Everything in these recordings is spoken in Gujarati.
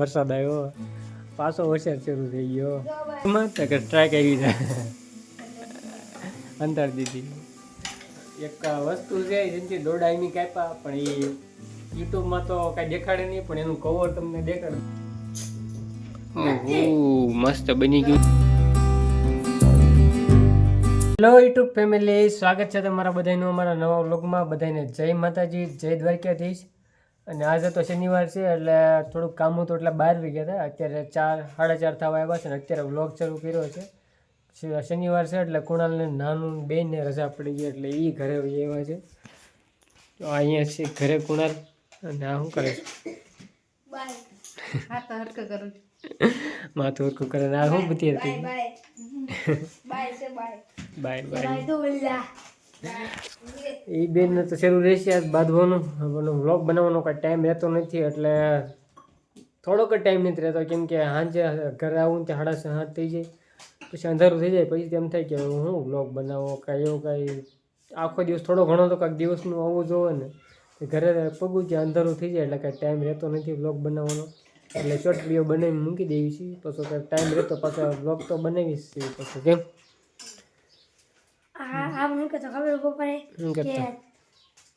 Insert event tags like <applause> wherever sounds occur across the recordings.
વરસાદ આવ્યો. પાછો વરસાદ શરૂ થઈ ગયો. મત કે સ્ટ્રાઈક આવી જાય અંતર દીધી. એક વસ્તુ છે જેમથી દોડાય નહીં કાપ્યા પણ એ યુટ્યુબમાં તો કાંઈ દેખાડે નહીં પણ એનું કવર તમને દેખાડે. મસ્ત બની ગયું. હેલો યુટ્યુબ ફેમિલી સ્વાગત છે તમારા બધાનું અમારા નવા વ્લોગમાં બધાને જય માતાજી જય દ્વારકાધીશ. અને આજે તો શનિવાર છે એટલે થોડુંક કામ હતું એટલે બહાર બી ગયા હતા. અત્યારે ચાર સાડા ચાર થવા આવ્યા છે ને અત્યારે વ્લોગ શરૂ કર્યો છે. શનિવાર છે એટલે કુણાલને નાનું બેનને રજા પડી ગઈ એટલે એ ઘરે આવ્યા છે. તો અહીંયા છે ઘરે કુણાલ અને આ શું કરે છે? માથું હરકું કરે ને આ શું બધી હતી? Bye bye. <laughs> એ બેનને તો શરૂ રહેશે આજ બાંધવાનું. પણ વ્લોગ બનાવવાનો કાંઈ ટાઈમ રહેતો નથી, એટલે થોડોક જ ટાઈમ નથી રહેતો. કેમ કે સાંજે ઘરે આવું ત્યાં સાડા સાત થઈ જાય. પછી અંધારું થઈ જાય, પછી તેમ થાય કે હું વ્લોગ બનાવો, કાંઈ એવું કાંઈ. આખો દિવસ થોડો ઘણો તો કાંઈક દિવસનું આવવું જોવે ને. ઘરે પગું ત્યાં અંધારું થઈ જાય, એટલે કાંઈ ટાઈમ રહેતો નથી વ્લોગ બનાવવાનો. એટલે શોર્ટ વીડિયો બનાવી મૂકી દેવી છે. પછી કાંઈક ટાઈમ રહેતો પાછો વ્લોગ તો બનાવીશ પછી, કેમ? હા હા મને કહેતો ખબર બપોરે શું કે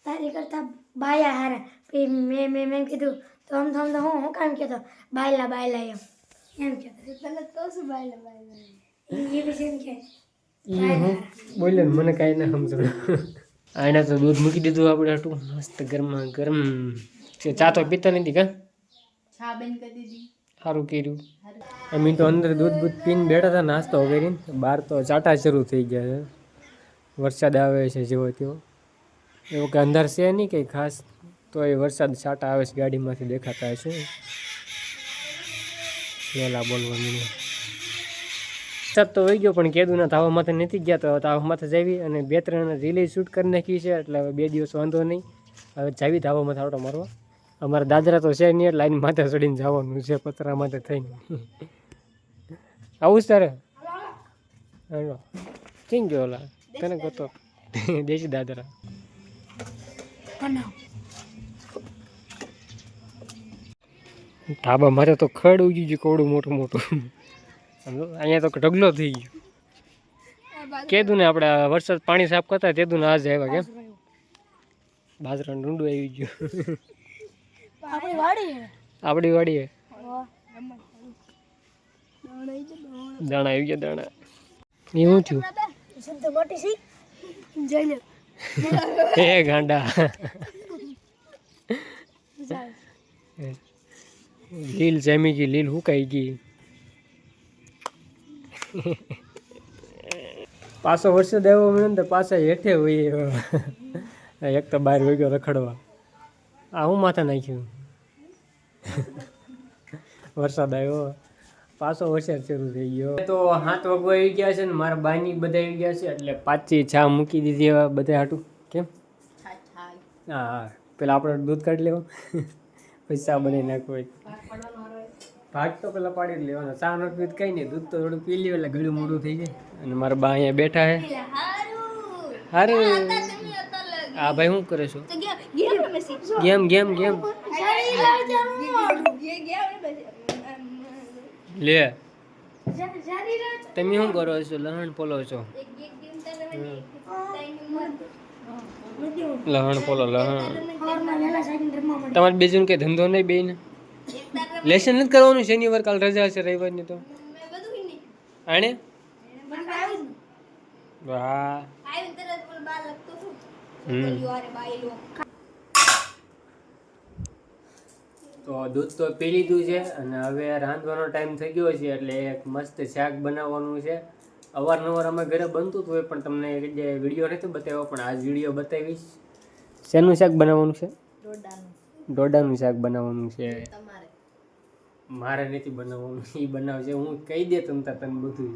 તારી કરતા બાયા હારા. પછી મેં મેં મેં કીધું તો આમ તો હું હું કામ કહેતો? બાયલા બાયલા એમ. એમ કહેતો. પેલા તો શું બાયલા બાયલા? એ પછી એમ કે ઈ હું બોલ્યો ને મને કાંઈ ના સમજો આને તો દૂધ મૂકી દીધું આપણે આટલું મસ્ત ગરમા ગરમ. ચા તો પીતા નથી કા? કરી દીધી. સારું કર્યું. અમે તો અંદર દૂધ બૂધ પીને બેઠા હતા નાસ્તો કરીને બહાર તો ચાટા શરૂ થઈ ગયા છે. વરસાદ આવે છે જેવો તેવો. એવો કે અંધાર છે નહીં કંઈ ખાસ, તો એ વરસાદ છાટા આવે છે, ગાડીમાંથી દેખાતા હશે વહેલા બોલવાનું વરસાદ તો વહી ગયો, પણ કેદુના તાવા માથે નથી ગયા તો તાવા માથે જાવી અને બે ત્રણ રિલે શૂટ કરી નાખી છે, એટલે હવે બે દિવસ વાંધો નહીં. હવે જાવી ધાવા માથે આવડો મારવા. અમારા દાદરા તો છે નહીં એટલે લાઈન માથે ચડીને જવાનું છે, પતરા માથે થઈને. આવું જ તારે? હાલો કેમ ગયો ઓલા. તને ગોતો. <laughs> દેશી દાદરા. ધાબા મારે તો ખડ ઉગી ગયું કોડું મોટું મોટું. અહીંયા તો ઢગલો થઈ ગયો. કેદું ને આપણે વરસાદ પાણી સાફ કરતા તેદું ને આજ આવ્યા કેમ? બાજરાનું ડુંડું આવી ગયું. આપણી વાડી આપણી દાણા આવી ગયા દાણા. એ શું થયું શબ્દ મોટી સી જઈને. <laughs> એ ગાંડા. લીલ જમી ગઈ લીલ હુકાઈ ગઈ. પાછો વરસાદ આવ્યો મને તો પાછા હેઠે હોય એક તો બહાર વગ્યો રખડવા. આ હું માથા નાખ્યું? વરસાદ આવ્યો. પાછો વરસાદ શરૂ થઈ ગયો. તો હાથ વગો આવી ગયા છે ને મારા બાની બધા આવી ગયા છે એટલે પાછી ચા મૂકી દીધી હવે બધા હાટું. કેમ? છા છા હા હા. પેલા આપણે દૂધ કાઢી લેવું <laughs> પછી ચા બનાવી નાખવું ભાગ તો પેલા પાડી જ લેવાનો. ચા નો પીત કઈ નહીં દૂધ તો થોડું પી લ્યો એટલે ગળું મોડું થઈ જાય. અને મારા બા અહીંયા બેઠા હે હારું. હા ભાઈ શું કરે છો? Game game game. લે. તમે શું કરો છો? લહણ પોલો છો. લહણ પોલો લહણ. તમારે બીજું કઈ ધંધો નહીં બેન લેસન નથી કરવાનું? શનિવાર કાલ રજા હશે રવિવારની તો. આણે? વાહ. હમ. તો દૂધ તો પી લીધું છે અને હવે રાંધવાનો ટાઈમ થઈ ગયો છે એટલે એક મસ્ત શાક બનાવવાનું છે. અવારનવાર અમે ઘરે બનતું હતું પણ તમને જે વીડિયો નથી બતાવ્યો પણ આજ વીડિયો બતાવીશ. શેનું શાક બનાવવાનું છે? ડોડાનું શાક બનાવવાનું છે. મારે નથી બનાવવાનું એ બનાવશે. હું કહી દે તમતા તને બધું.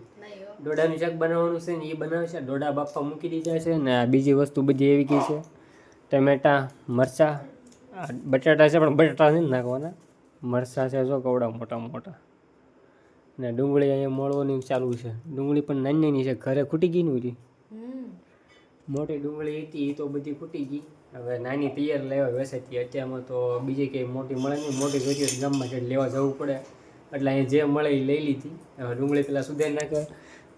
ડોડાનું શાક બનાવવાનું છે ને એ બનાવશે. ડોડા બાપા મૂકી દીધા છે ને આ બીજી વસ્તુ બધી એવી કઈ છે. ટમેટા મરચાં બટાટા છે પણ બટાટા નથી નાખવાના. મરચાં છે જો કવડા મોટા મોટા. ને ડુંગળી અહીંયા મળવાની ચાલુ છે. ડુંગળી પણ નાની નાની છે ઘરે ખૂટી ગઈ ને બધી? મોટી ડુંગળી હતી એ તો બધી ખૂટી ગઈ. હવે નાની તૈયાર લેવા વેસાતી અત્યારમાં તો બીજી કંઈ મોટી મળે નહીં. મોટી જોઈતી હોય ગામમાં છે લેવા જવું પડે. એટલે અહીંયા જે મળે એ લઈ લીધી. હવે ડુંગળી પેલા સુધારી નાખે.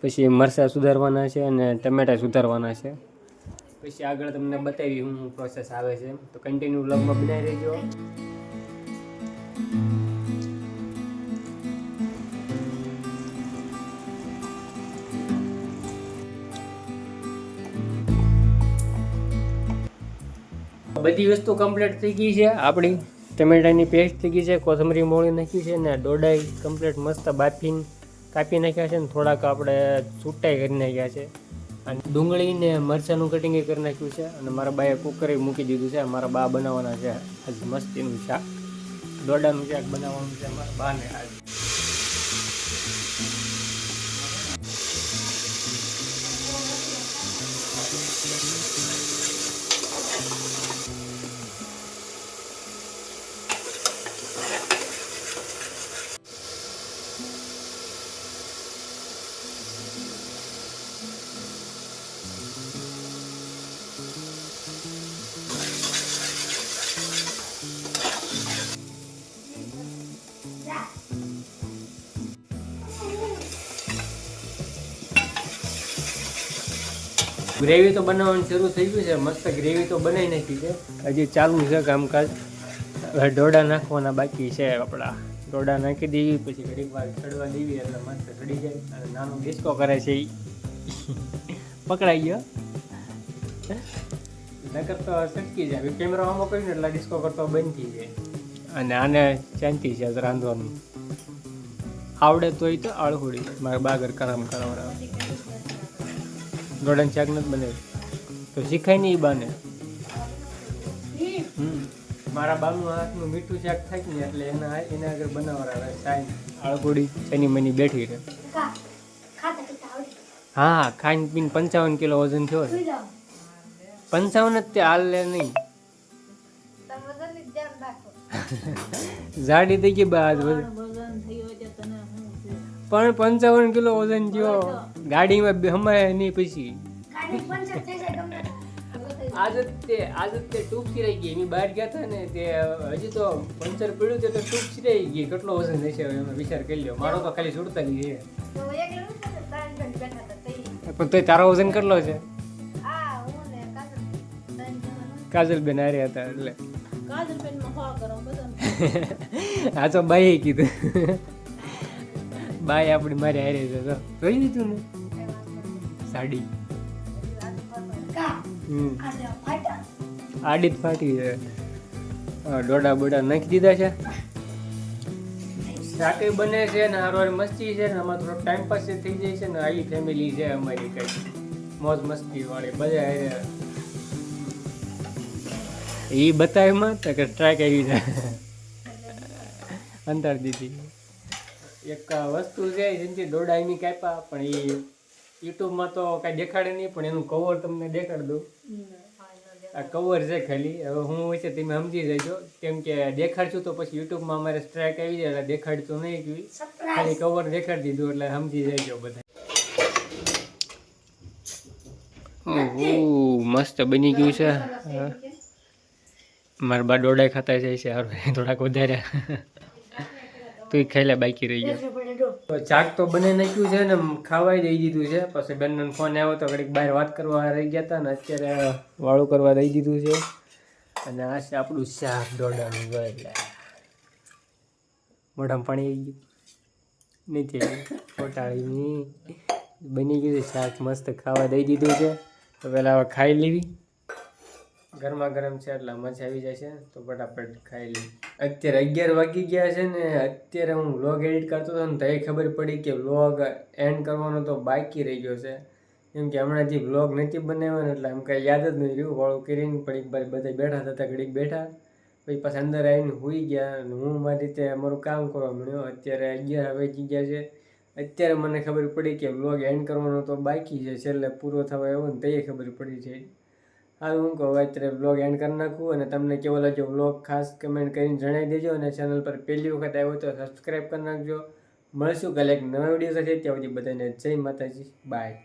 પછી મરચાં સુધારવાના છે અને ટમેટા સુધારવાના છે. પછી આગળ તમને બતાવી હું પ્રોસેસ આવે છે. તો કન્ટિન્યુ વ્લોગમાં બનાવી રહેજો. બધી વસ્તુ કમ્પ્લીટ થઈ ગઈ છે આપણી. ટમેટાની પેસ્ટ થઈ ગઈ છે, કોથમરી મોળી નાખી છે ને દોડાઈ કમ્પ્લીટ મસ્ત બાફીને કાપી નાખ્યા છે ને થોડાક આપણે છૂટાઈ કરી નાખ્યા છે. અને ડુંગળીને મરચાંનું કટિંગ કરી નાખ્યું છે અને મારા બાએ કુકરે મૂકી દીધું છે. મારા બા બનાવવાના છે. આજ મસ્તીનું શાક. દોડાનું શાક બનાવવાનું છે. મારા બાને આજ. ગ્રેવી તો બનાવવાનું શરૂ થઈ ગયું છે. મસ્ત ગ્રેવી તો બનાવી નાખી છે. હજી ચાલુ છે કામકાજ. હવે ઢોડા નાખવાના બાકી છે આપણા. ઢોડા નાખી દેવી, પછી ઘડીક વાર ચડવા દેવી એટલે મસ્ત ચડી જાય. અને નાનો ડિસ્કો કરે છે એ પકડાઈ ગયો. નકર તો સટકી જાય કેમેરા આમાં કરીને એટલે ડિસ્કો કરતો બંધ થઈ જાય. અને આને શાંતિ છે રાંધવાનું. આવડે તોય તો આળહુડી. મારે બાગર કામ કરાવડાવે દોડાનું શાક નથી બને તો શીખાય નહીં બાને. મારા બાનું હાથનું મીઠું શાક થાય ને એટલે એના એના આગળ બનાવડાવે સાઈન આળગોડી એની મની બેઠી રહે. હા ખાઈને પીને પંચાવન કિલો વજન થયો છે. પંચાવન જ તે હાલ લે નહીં. <laughs> જાડી થઈ ગઈ બાદ પણ પંચાવન કિલો વજન થયો. ગાડીમાં હમાય નહીં પછી ગાડી પંચર થઈ જાય ગમે તે. આજ તે આજ તે ટૂંક સિરાઈ ગઈ. એની બહાર ગયા હતા ને તે હજી તો પંચર પડ્યું તે તો ટૂંક સિરાઈ ગઈ. કેટલો વજન હશે હવે વિચાર કરી લ્યો. મારો તો ખાલી સુડતાલી છે પણ તોય તારો વજન કેટલો છે? કાજલ બેન. હતા એટલે. <laughs> આ તો બાઈએ કીધું. બાઈ આપણી મારી હારે છે તો. જોઈ લીધું ને સાડી. આડી જ ફાટી છે. ડોડા બોડા નાખી દીધા છે. રાતે બને છે ને હારો મસ્તી છે ને આમાં થોડો ટાઈમ પાસ થઈ જાય છે ને આવી ફેમિલી છે અમારી કઈ મોજ મસ્તી વાળી બધા એ બતાવ્યું કે ટ્રાય કરી છે. અંતર દીધી. એક વસ્તુ છે જેમથી દોડા એની કાપ્યા પણ એ યુટ્યુબમાં તો કાંઈ દેખાડે નહીં પણ એનું કવર તમને દેખાડ દઉં. આ કવર છે ખાલી. હવે હું હોય છે તમે સમજી જજો. કેમ કે દેખાડશું તો પછી યુટ્યુબમાં અમારે સ્ટ્રાઇક આવી જાય એટલે દેખાડતું નહીં કે ખાલી કવર દેખાડી દીધું એટલે સમજી જજો બધા. ઓહો મસ્ત બની ગયું છે. મારા બા દોડાઈ ખાતા જાય છે હારું થોડાક વધારે. તું ખાઈ લે, બાકી રહી ગયા. ચાક તો બને નાખ્યું છે ને ખાવાય દઈ દીધું છે. પછી બેનનો ફોન આવ્યો તો ઘડીક બહાર વાત કરવા રહી ગયા હતા ને, અત્યારે વાળું કરવા દઈ દીધું છે. અને આ છે આપણું શાક દોડાનું એટલે મોઢામાં પાણી આવી ગયું. નહીં થઈ ખોટાળીની બની ગયું છે શાક, મસ્ત ખાવા દઈ દીધું છે. તો પહેલાં હવે ખાઈ લેવી. ગરમા ગરમ છે એટલે મજા આવી જાય છે. તો ફટાફટ ખાઈ લઈ અત્યારે અગિયાર વાગી ગયા છે ને અત્યારે હું વ્લોગ એડિટ કરતો હતો ને તો એ ખબર પડી કે વ્લોગ એન્ડ કરવાનો તો બાકી રહી ગયો છે. કેમ કે હમણાં જે વ્લોગ નથી બનાવ્યો ને એટલે એમ કાંઈ યાદ જ નહીં રહ્યું. વાળું કરીને પણ એક બધા બેઠા હતા ઘડીક બેઠા. પછી પાછા અંદર આવીને હોઈ ગયા અને હું મારી રીતે અમારું કામ કરવા મળ્યો અત્યારે અગિયાર વાગી ગયા છે. અત્યારે મને ખબર પડી કે વ્લોગ એન્ડ કરવાનો તો બાકી છે. છેલ્લે પૂરો થવા આવ્યો ને તે ખબર પડી છે. હા હું કહું અત્યારે બ્લોગ એન્ડ કરી નાખું અને તમને કેવો લાગ્યો બ્લોગ ખાસ કમેન્ટ કરીને જણાવી દેજો અને ચેનલ પર પહેલી વખત આવ્યો તો સબસ્ક્રાઈબ કરી નાખજો. મળશું કાલે એક નવા વીડિયો સાથે. ત્યાં સુધી બધાને જય માતાજી. બાય